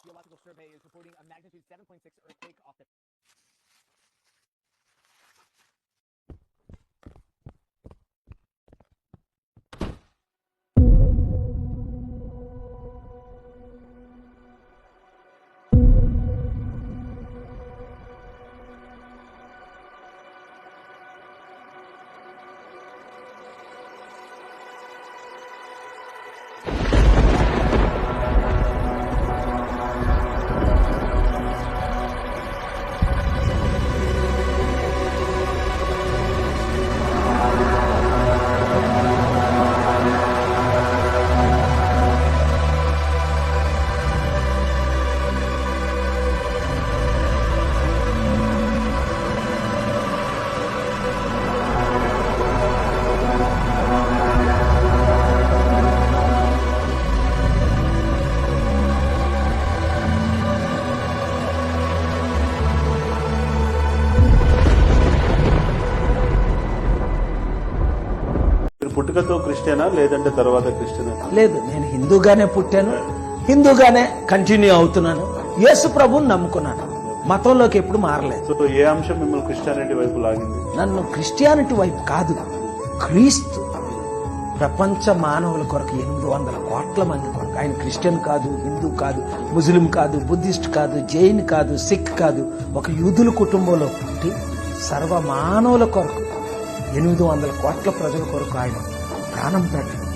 Geological Survey is reporting a magnitude 7.6 earthquake off the పుట్టుకతో క్రిస్టియనా? లేదంటే తర్వాత క్రిస్టియనా? లేదు నేను హిందూగానే పుట్టాను. హిందూగానే కంటిన్యూ అవుతున్నాను. యేసు ప్రభుని నమ్ముకున్నాను. మతంలోకి ఎప్పుడు మారలేదు. సో ఏ అంశం మిమ్మల్ని క్రిస్టియానిటీ వైపు లాగింది? నన్ను క్రిస్టియానిటీ వైపు కాదు క్రీస్తు. ప్రపంచ మానవుల కొరకు ఎనిమిది వందల కోట్ల మంది కొరకు. ఆయన క్రిస్టియన్ కాదు హిందూ కాదు ముస్లిం కాదు బుద్ధిస్ట్ కాదు జైన్ కాదు సిక్ కాదు. ఒక యూదుల కుటుంబంలో పుట్టి సర్వ మానవుల కొరకు ఎనిమిది వందల కోట్ల ప్రజల కొరకు ఆయన ప్రాణం పెట్టడం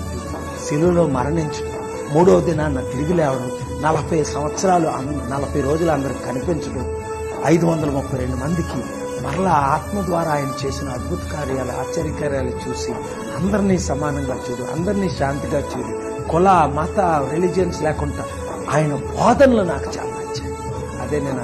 శిలువలో మరణించడం మూడవ దినాన్న తిరిగి లేవడం నలభై సంవత్సరాలు నలభై రోజులు అందరికి కనిపించడం ఐదు వందల ముప్పై రెండు మందికి మరలా ఆత్మ ద్వారా ఆయన చేసిన అద్భుత కార్యాలు ఆశ్చర్య కార్యాలు చూసి అందరినీ సమానంగా చూడు అందరినీ శాంతిగా చూడు. కుల మత రిలీజియన్స్ లేకుండా ఆయన బోధనలు నాకు చాలా నచ్చాయి. అదే నేను